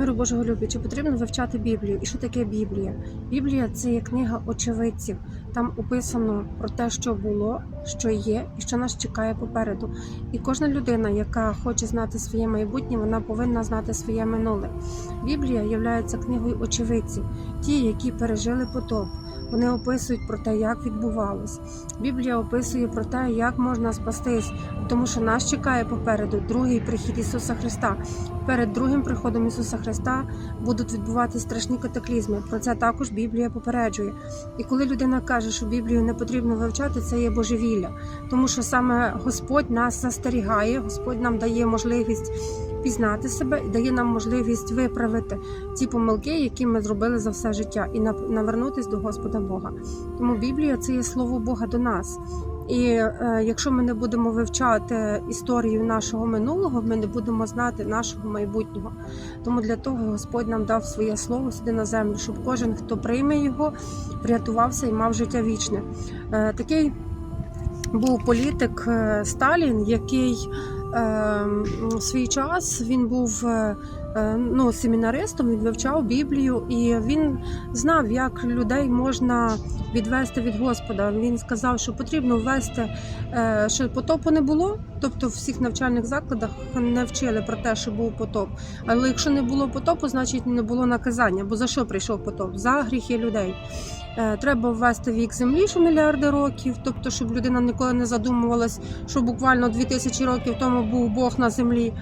Миру Божого любі, чи потрібно вивчати Біблію? І що таке Біблія? Біблія це є книга очевидців. Там описано про те, що було, що є, і що нас чекає попереду. І кожна людина, яка хоче знати своє майбутнє, вона повинна знати своє минуле. Біблія є книгою очевидців, ті, які пережили потоп. Вони описують про те, як відбувалось. Біблія описує про те, як можна спастись, тому що нас чекає попереду другий прихід Ісуса Христа. Перед другим приходом Ісуса Христа будуть відбуватися страшні катаклізми. Про це також Біблія попереджує. І коли людина каже, що Біблію не потрібно вивчати, це є божевілля, тому що саме Господь нас застерігає, Господь нам дає можливість пізнати себе і дає нам можливість виправити ті помилки, які ми зробили за все життя, і нав- навернутись до Господа Бога. Тому Біблія це є слово Бога до нас. І е, якщо ми не будемо вивчати історію нашого минулого, ми не будемо знати нашого майбутнього. Тому для того Господь нам дав своє слово сюди на землю, щоб кожен, хто прийме його, врятувався і мав життя вічне. Е, такий був політик е, Сталін, який свій час він був е, ну, семінаристом, він вивчав Біблію, і він знав, як людей можна відвести від Господа. Він сказав, що потрібно ввести, е, що потопу не було. Тобто в всіх навчальних закладах не вчили про те, що був потоп. Але якщо не було потопу, значить не було наказання. Бо за що прийшов потоп? За гріхи людей. Е, Треба ввести вік землі, що мільярди років, тобто, щоб людина ніколи не задумувалась, що буквально 2000 років тому був Бог на землі.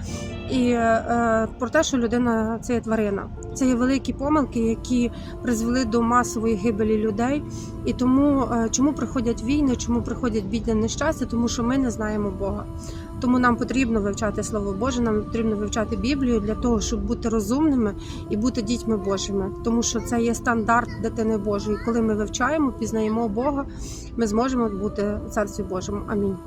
І е, про те, що людина це є тварина. Це є великі помилки, які призвели до масової гибелі людей. І тому е, чому приходять війни, чому приходять бідне нещастя, тому що ми не знаємо Бога. Тому нам потрібно вивчати Слово Боже, нам потрібно вивчати Біблію для того, щоб бути розумними і бути дітьми Божими, тому що це є стандарт дитини Божої. Коли ми вивчаємо, пізнаємо Бога, ми зможемо бути у царстві Божому. Амінь.